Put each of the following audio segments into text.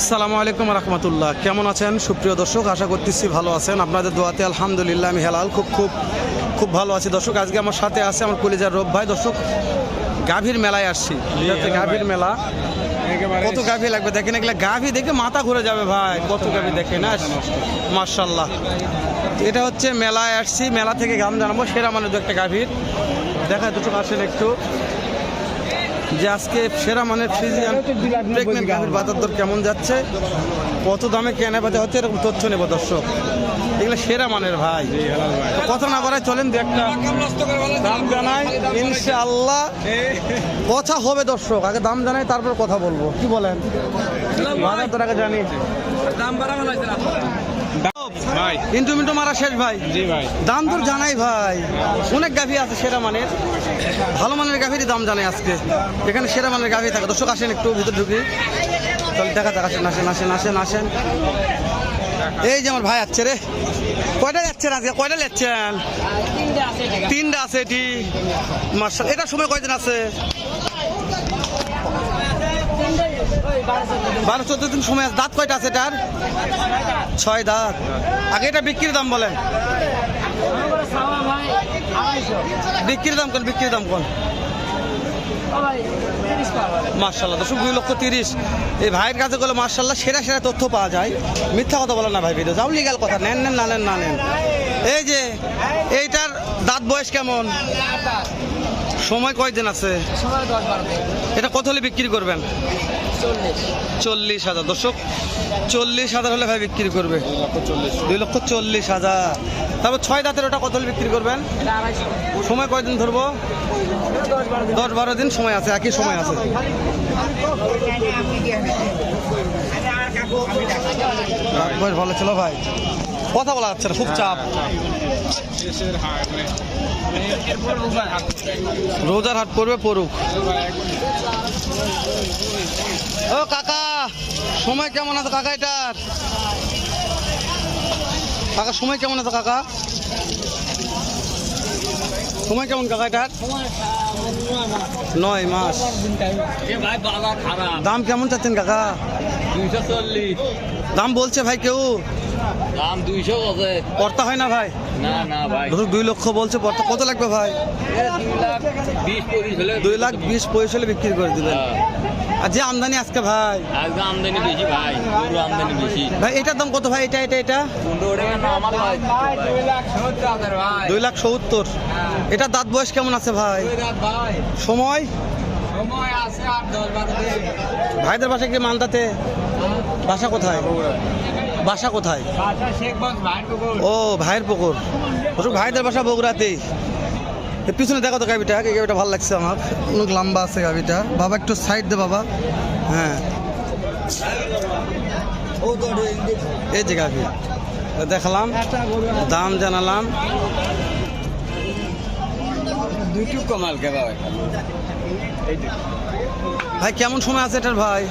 আসসালামু আলাইকুম রহমতুল্লাহ। কেমন আছেন? সুপ্রিয় দর্শক আশা করতেছি ভালো আছেন। আপনাদের দোয়াতে আলহামদুলিল্লাহ আমি হেলাল। খুব খুব খুব ভালো আছি। দর্শক আজকে আমার সাথে আছে আমার কলিজার রব ভাই। দর্শক গাভীর মেলায় আসছি। গাভীর মেলা। কত গাভী লাগবে? দেখেন এগুলা গাভী দেখে মাথা ঘুরে যাবে ভাই। কত গাভী দেখে না মার্শাল্লাহ এটা হচ্ছে মেলায় আসছি। মেলা থেকে গান জানাব। সেরা মানে দু একটা গাভীর। দেখা দুটো আসেন একটু। যে আজকে সেরা মানের ফ্রিজিয়ান প্রেগনেন্ট বাজার দর কেমন যাচ্ছে? কত দামে কেনা বেচা হচ্ছে এরকম তথ্য নেব দর্শক। এগুলো সেরা মানের ভাই। কথা না বাড়ায় চলেন একটা দাম জানাই। ইনশাআল্লাহ কথা হবে দর্শক। আগে দাম জানাই, তারপর কথা বলব। কি বলেন? বাজার দর আগে জানি ভাই। ইন্টু মিন্টু মারা শেষ ভাই। জি ভাই। দাম দর জানাই ভাই। অনেক গাভী আছে সেরা মানের। ভালো মানের গাভীরই দাম জানাই আজকে। এখানে সেরা মানের গাভী থাকে। দর্শক আসেন একটু ভিতর ঢুকি। চল দেখা যাক আসেন আসেন আসেন আসেন আসেন। এই যে আমার ভাই আছে রে। কয়টা যাচ্ছেন আজকে? কয়টা যাচ্ছেন? তিনটা আছে এটি। মার্শাল এটার সময় কয়দিন আছে? বারো চোদ্দ দিন সময় আছে। দাঁত কয়টা আছে এটার? ছয় দাঁত। আগে এটা বিক্রির দাম বলেন। বিক্রির দাম কোন, বিক্রির দাম কোন? মার্শাল্লাহ দর্শক, দুই লক্ষ তিরিশ। এই ভাইয়ের কাছে গেলে মার্শাল্লাহ সেরা সেরা তথ্য পাওয়া যায়। মিথ্যা কথা বলে না ভাই ভিডিও যাও লিগাল কথা, নেন নেন, না নেন না নেন। এই যে, এইটার দাঁত বয়স কেমন? সময় কয়দিন আছে? এটা কত হলে বিক্রি করবেন? চল্লিশ। হাজার। দর্শক চল্লিশ হাজার হলে ভাই বিক্রি করবে। দুই লক্ষ চল্লিশ। হাজার। তারপর ছয় দাঁতের ওটা কত হলে বিক্রি করবেন? সময় কয়দিন ধরবো? দশ বারো দিন। সময় আছে একই সময় আছে। ভালো ছিল ভাই? কথা বলা যাচ্ছে না, খুব চাপ। রোজার হাট পড়বে, পড়ুক। ও কাকা, সময় কেমন আছে কাকা এটার? কাকা, সময় কেমন আছে কাকা? সময় কেমন কাকা এটার? নয় মাস। দাম কেমন চাচ্ছেন কাকা? দাম বলছে ভাই কেউ। দাম দুইশো আছে পড়তা হয় না ভাই? না না ভাই। ধরুক দুই লক্ষ বলছে কত লাগবে ভাই? দুই লাখ বিশ পঁচিশ হলে বিক্রি করে দিবেন হ্যাঁ। আর যে আমদানি আজকে ভাই? আজকে আমদানি বেশি ভাই গরু আমদানি বেশি। ভাই এটার দাম কত ভাই? এটা এটা এটা? দুই লাখ সত্তর সত্তর। এটা দাঁত বয়স কেমন আছে ভাই? সময়? ভাইদের বাসা কি মালদাতে বাসা কোথায়? বাসা কোথায়? ও ভাইয়ের পুকুর। ওসব ভাইদের বাসা বগুড়াতেই। এর পিছনে দেখো তো গাবিটা এই গাবিটা ভালো লাগছে আমার। অনেক লম্বা আছে গাবিটা বাবা একটু সাইড দে বাবা। হ্যাঁ। এই যে গাভি দেখালাম দাম জানালাম। কে ভাই ভাই কেমন সময় আছে এটার ভাই?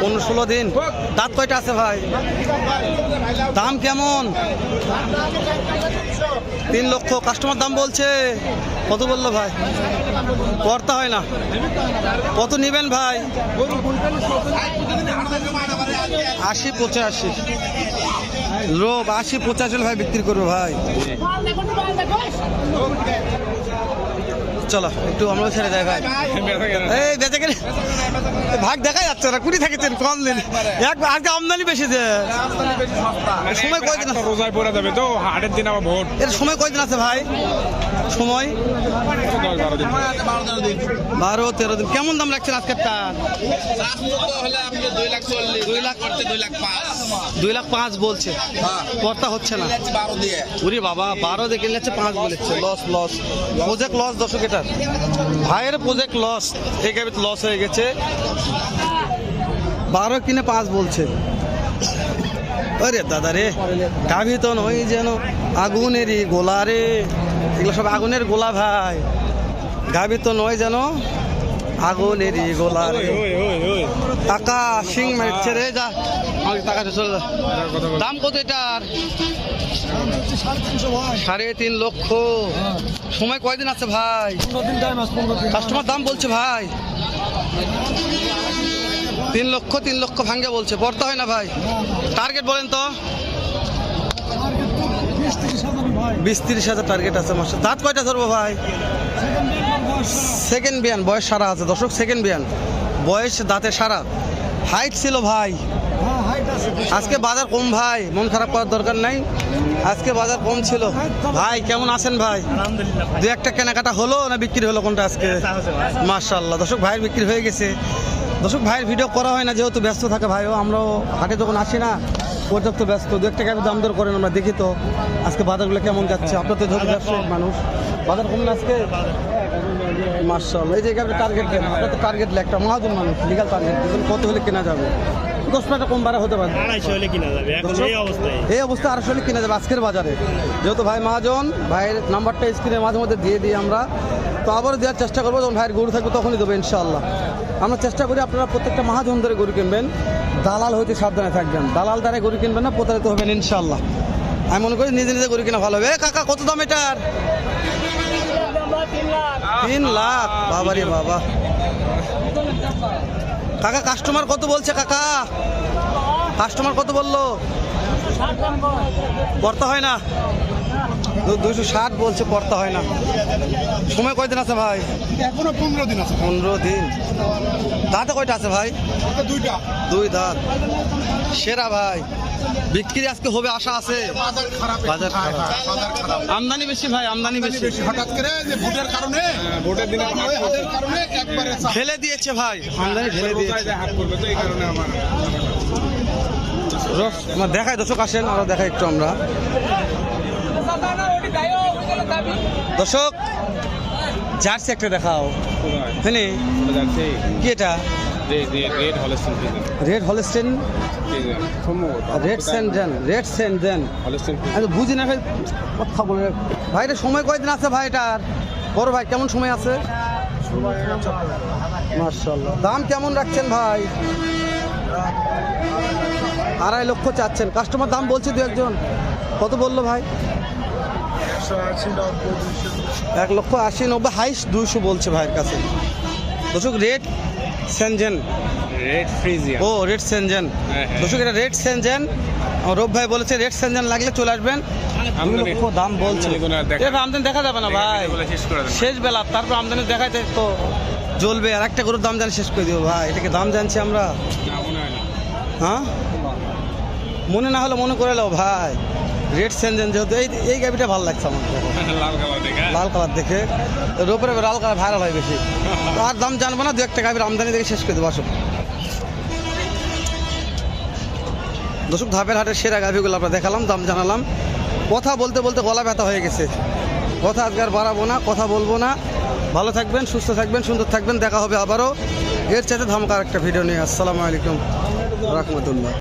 পনেরো ষোলো দিন। দাঁত কয়টা আছে ভাই? দাম কেমন? তিন লক্ষ। কাস্টমার দাম বলছে। কত বলল ভাই? কর্তা হয় না। কত নেবেন ভাই? আশি পঁচাশি। লোভ আশি পঁচাশি ভাই বিক্রি করবে ভাই। চলো একটু আমরা ছেড়ে যাই ভাই। এই বেঁচে গেলে ভাগ দেখা যাচ্ছে না কুড়ি থাকেছেন কম দিন। এক আজকে আমদানি বেশি যে? সময় কয়দিন আছে? রোজায় পড়ে যাবে তো হাটের দিন আবার ভোট এর সময় কয়দিন আছে ভাই? সময়? বারো, তেরো দিন। কেমন দাম রাখছেন আজকেরটা? দুই লাখ পাঁচ। বলছে। কর্তা হচ্ছে না। উরি বাবা, বারো দেখে নিচ্ছে পাঁচ বলেছে। লস লস প্রজেক্ট লস দর্শক এটা। ভাইয়ের প্রজেক্ট লস গাবিতে লস হয়ে গেছে। বারো কিনে পাঁচ বলছে। আরে দাদা রে, গাভি তো নয় যেন আগুনেরই গোলা রে। এগুলো সব আগুনের গোলা ভাই। গাভি তো নয় যেন। আগুনেরই গোলা টাকা সিং মারছে রে যা। আমাকে টাকাটা চলে যা। দাম কত এটার? সাড়ে তিন লক্ষ। সময় কয়দিন আছে ভাই? কাস্টমার দাম বলছে ভাই। তিন লক্ষ তিন লক্ষ ভাঙ্গে বলছে। পড়তে হয় না ভাই। টার্গেট বলেন তো। বিশ তিরিশ হাজার টার্গেট আছে মাসে দাঁত কয়টা ধরবো ভাই? সেকেন্ড বিয়ান বয়স সারা আছে। দর্শক সেকেন্ড বিয়ান বয়স দাঁতে সারা। হাইট ছিল ভাই। আজকে বাজার কম ভাই মন খারাপ করার দরকার নাই। আজকে বাজার কম ছিল। ভাই কেমন আছেন ভাই? দু একটা কেনাকাটা হলো না বিক্রি হলো কোনটা আজকে? মার্শাল্লাহ দর্শক ভাইয়ের বিক্রি হয়ে গেছে। দর্শক ভাইয়ের ভিডিও করা হয় না যেহেতু ব্যস্ত থাকে ভাইও আমরাও হাটে যখন আসি না পর্যাপ্ত ব্যস্ত দু একটা গাড়ি দাম দর করেন আমরা দেখি তো আজকে বাজারগুলো কেমন যাচ্ছে। আপনার তো যেহেতু ব্যবসায়িক মানুষ। বাজার কম না আজকে? মার্শাল এই যে এখানে টার্গেট দেন আপনার তো টার্গেট একটা মহাজন মানুষ লিগাল টার্গেট কত হলে কেনা যাবে? দশ টাকা কম বাড়া হতে পারে। কিনা এই অবস্থা কিনা যাবে আজকের বাজারে। যেহেতু ভাই মহাজন ভাইয়ের নাম্বারটা স্ক্রিনে মাঝে মধ্যে দিয়ে দিই আমরা। তো আবারও দেওয়ার চেষ্টা করব যখন ভাইয়ের গরু থাকবে তখনই দেবো ইনশাআল্লাহ। আমরা চেষ্টা করি আপনারা প্রত্যেকটা মহাজন ধরে গরু কিনবেন। দালাল হইতে সাবধানে থাকবেন। দালাল দ্বারা গরু কিনবেন না, প্রতারিত হবেন ইনশাল্লাহ আমি মনে করি নিজে নিজে গরু কিনা ভালো হবে। কাকা, কত দাম এটার? তিন লাখ। বাবারে বাবা। কাকা কাস্টমার কত বলছে কাকা? কাস্টমার কত বলল? পড়তে হয় না? দুশো ষাট বলছে পড়তে হয় না। সময় কয়দিন আছে ভাই? এখনও পনেরো দিন আছে। পনেরো দিন। দাঁতে কয়টা আছে ভাই? দুইটা। দুই দাঁত। সেরা ভাই। বিক্রি আজকে হবে আশা আছে? বাজার খারাপ। বাজার খারাপ। আমদানি বেশি ভাই আমদানি বেশি। বেশি। হঠাৎ করে যে ভোটের কারণে ভোটের দিনে হাটের কারণে একবারে। ঢেলে দিয়েছে ভাই। আমদানি ঢেলে দিয়েছে। হাট করবে তো এই কারণে আমার দেখায় দর্শক আসেন আমরা দেখাই একটু আমরা। দর্শক, জার্সি একটা দেখাও। হ্যাঁ কি এটা? Red Holstein? Red Sindhi red Sindhi আমি বুঝি না ভাই, কথা বলে। ভাই, এটা সময় কয়দিন আছে ভাই এটার বড় ভাই, কেমন সময় আছে? মার্শাল্লাহ দাম কেমন রাখছেন ভাই? আড়াই লক্ষ চাচ্ছেন। কাস্টমার দাম বলছে দু একজন। কত বলল ভাই? এক লক্ষ আশি নব্বই হাইস দুইশো বলছে ভাইয়ের কাছে। দর্শক রেড সেনজেন। রেড ফ্রিজিয়া ও রেড সেনজেন। হ্যাঁ, হ্যাঁ। দর্শক এটা রেড সেনজেন। রব ভাই বলেছে রেড সেনজেন লাগলে চলে আসবেন। লক্ষ দাম বলছে। আমদানি দেখা- আমদানি দেখা যাবে না ভাই। শেষ বেলা তারপর আমদানি দেখাইতে তো জ্বলবে। আর একটা গরুর দাম জানি শেষ করে দিব ভাই। এটাকে দাম জানছি আমরা? মনে না। হ্যাঁ? মনে না হলে মনে করে নাও ভাই। রেড সেনজেন যেহেতু এই এই গাবিটা ভালো লাগছে আমার। লাল কালার দেখা লাল কালার দেখে। রোপের লাল কালার ভাইরাল হয় বেশি। আর দাম জানব না দু একটা গাভীর আমদানি দেখে শেষ করে দেবো আসো দর্শক ধাপের হাটের সেরা গাভীগুলো আমরা দেখালাম দাম জানালাম। কথা বলতে বলতে গলা ব্যথা হয়ে গেছে। কথা আজকে আর বাড়াবো না কথা বলব না। ভালো থাকবেন সুস্থ থাকবেন সুন্দর থাকবেন দেখা হবে আবারও। এর চাইতে ধামকার একটা ভিডিও নিয়ে আসসালামু আলাইকুম রহমতুল্লাহ।